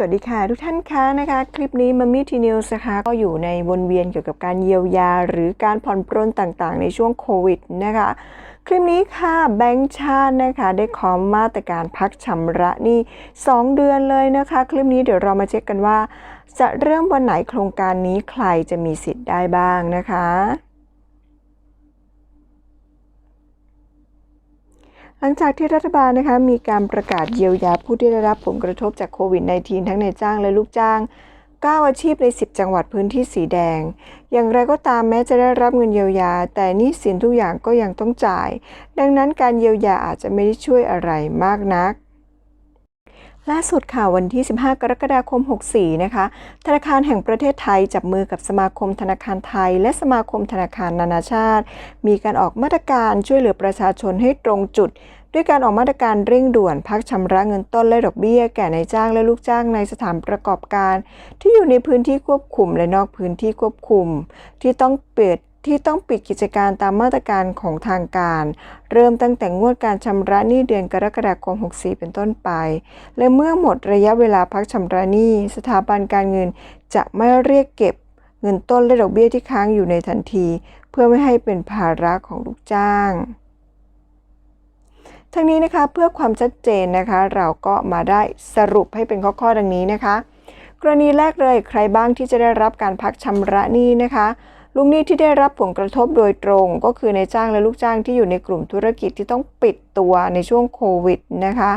สวัสดีค่ะทุกท่านคะนะคะคลิปนี้มัมมี่ทีนิวส์นะคะก็อยู่ในวนเวียนเกี่ยวกับการเยียวยา หรือการผ่อนปรนต่างๆ ในช่วงโควิดนะคะคลิปนี้ค่ะแบงค์ชาตินะคะได้ขอมาตรการพักชำระหนี้ 2 เดือนเลยนะคะ คลิปนี้เดี๋ยวเรามาเช็คกันว่า จะเริ่มวันไหนโครงการนี้ใครจะมีสิทธิ์ได้บ้างนะคะ หลังจากที่รัฐบาลนะคะมีการประกาศเยียวยาผู้ที่ได้รับผลกระทบจากโควิด -19 ทั้งในจ้างและลูกจ้าง 9 อาชีพใน 10 จังหวัดพื้นที่สีแดง อย่างไรก็ตามแม้จะได้รับเงินเยียวยา แต่หนี้สินทุกอย่างก็ยังต้องจ่าย ดังนั้นการเยียวยาอาจจะไม่ได้ช่วยอะไรมากนัก ล่าสุดค่ะวันที่ 15 กรกฎาคม 64 นะคะ ธนาคารแห่งประเทศไทยจับมือกับสมาคมธนาคารไทย และสมาคมธนาคารนานาชาติ มีการออกมาตรการช่วยเหลือประชาชนให้ตรงจุด ด้วยการออกมาตรการเร่งด่วนพักชำระเงินต้นและดอกเบี้ย แก่นายจ้างและลูกจ้างในสถานประกอบการ ที่อยู่ในพื้นที่ควบคุมและนอกพื้นที่ควบคุม ที่ต้องเปิด ที่ต้องปิดกิจการตามมาตรการของทางการ เริ่มตั้งแต่งวดการชำระหนี้เดือนกรกฎาคม 64 เป็นต้นไป และเมื่อหมดระยะเวลาพักชำระหนี้ สถาบันการเงินจะไม่เรียกเก็บเงินต้นและดอกเบี้ยที่ค้างอยู่ในทันที เพื่อไม่ให้เป็นภาระของลูกจ้าง ทั้งนี้นะคะเพื่อความชัดเจนนะคะ เราก็มาได้สรุปให้เป็นข้อๆดังนี้นะคะ กรณีแรกเลยใครบ้างที่จะได้รับการพักชำระหนี้นะคะ ลูกหนี้ที่ได้รับผลกระทบโดยตรง ก็คือในจ้างและลูกจ้างที่อยู่ในกลุ่มธุรกิจที่ต้องปิดตัวในช่วงโควิดนะคะ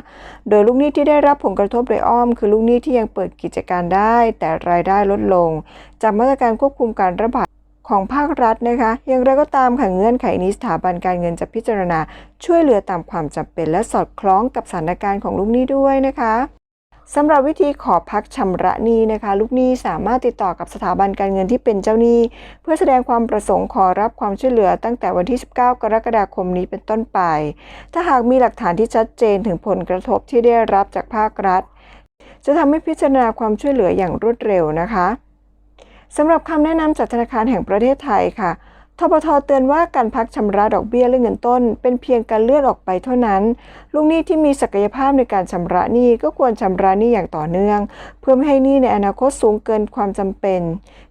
โดยลูกหนี้ที่ได้รับผลกระทบโดยอ้อม คือลูกหนี้ที่ยังเปิดกิจการได้ แต่รายได้ลดลง จากมาตรการควบคุมการระบาดของภาครัฐนะคะ อย่างไรก็ตามค่ะเงื่อนไขนี้สถาบันการเงินจะพิจารณา ช่วยเหลือตามความจำเป็นและสอดคล้องกับสถานการณ์ของลูกหนี้ด้วยนะคะ สำหรับวิธีขอพักชำระหนี้นะคะ ลูกหนี้สามารถติดต่อกับสถาบันการเงินที่เป็นเจ้าหนี้ เพื่อแสดงความประสงค์ขอรับความช่วยเหลือตั้งแต่วันที่ 19 กรกฎาคมนี้เป็นต้นไป ถ้าหากมีหลักฐานที่ชัดเจนถึงผลกระทบที่ได้รับจากภาครัฐ จะทำให้พิจารณาความช่วยเหลืออย่างรวดเร็วนะคะสำหรับคำแนะนำจากธนาคารแห่งประเทศไทยค่ะ ทบทเตือนว่าการพักชำระดอกเบี้ยและเงินต้น เป็นเพียงการเลื่อนออกไปเท่านั้น ลูกหนี้ที่มีศักยภาพในการชำระหนี้ก็ควรชำระหนี้อย่างต่อเนื่อง เพื่อไม่ให้หนี้ในอนาคตสูงเกินความจำเป็น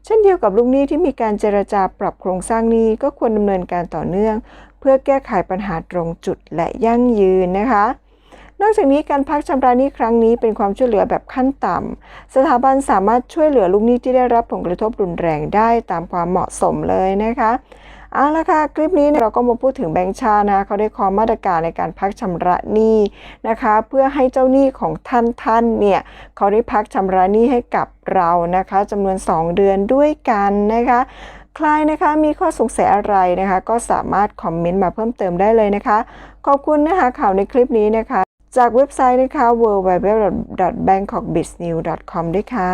เช่นเดียวกับลูกหนี้ที่มีการเจรจาปรับโครงสร้างหนี้ก็ควรดำเนินการต่อเนื่อง เพื่อแก้ไขปัญหาตรงจุดและยั่งยืนนะคะ นอกจากนี้การพักชำระหนี้ครั้งนี้เป็นความช่วยเหลือแบบขั้นต่ำสถาบันสามารถช่วยเหลือลูกหนี้ที่ได้รับผลกระทบรุนแรงได้ตามความเหมาะสมเลยนะคะเอาละค่ะ คลิปนี้เนเราก็มาพูดถึงแบงค์ชานะเขาได้ขอมาตรการในการพักชำระหนี้นะคะ เพื่อให้เจ้าหนี้ของท่านท่านเนี่ยเขาได้พักชำระหนี้ให้กับเรานะคะจำนวน 2 เดือนด้วยกันนะคะใครนะคะมีข้อสงสัยอะไรนะคะ ก็สามารถคอมเมนต์มาเพิ่มเติมได้เลยนะคะ ขอบคุณนะคะข่าวในคลิปนี้นะคะ จากเว็บไซต์นะคะ www.bangkokbiznews.com ด้วยค่ะ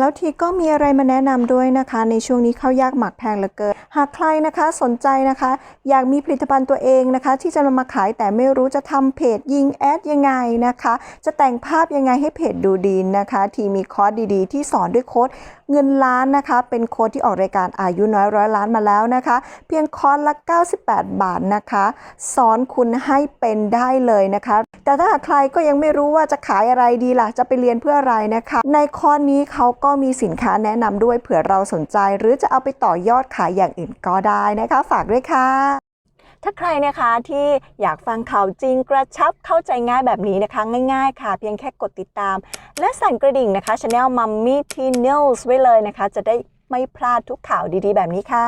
แล้วทีก็มีอะไรมาแนะนำด้วยนะคะ ในช่วงนี้ข้าวยากหมักแพงเหลือเกิน หากใครนะคะสนใจนะคะ อยากมีผลิตภัณฑ์ตัวเองนะคะ ที่จะนำมาขายแต่ไม่รู้จะทำเพจยิงแอดยังไงนะคะ จะแต่งภาพยังไงให้เพจดูดีนะคะ ทีมีคอร์สดีๆ ที่สอนด้วยโค้ดเงินล้านนะคะ เป็นโค้ดที่ออกรายการอายุน้อยร้อยล้านมาแล้วนะคะ เพียงคอร์สละ 98 บาทนะคะ สอนคุณให้เป็นได้เลยนะคะ แต่ถ้าหากใครก็ยังไม่รู้ว่าจะขายอะไรดีล่ะ จะไปเรียนเพื่ออะไรนะคะ ในคอร์สนี้เขาก็มีสินค้าแนะนำด้วยเผื่อเราสนใจ หรือจะเอาไปต่อยอดขายอย่างอื่นก็ได้นะคะ ฝากด้วยค่ะถ้าใครนะคะที่อยากฟังข่าวจริงกระชับเข้าใจง่ายแบบนี้นะคะ ง่าย ๆ ค่ะ เพียงแค่กดติดตาม และสั่นกระดิ่งนะคะช anel Mummy T News ไว้เลยนะคะ จะได้ไม่พลาดทุกข่าวดีๆ แบบนี้ค่ะ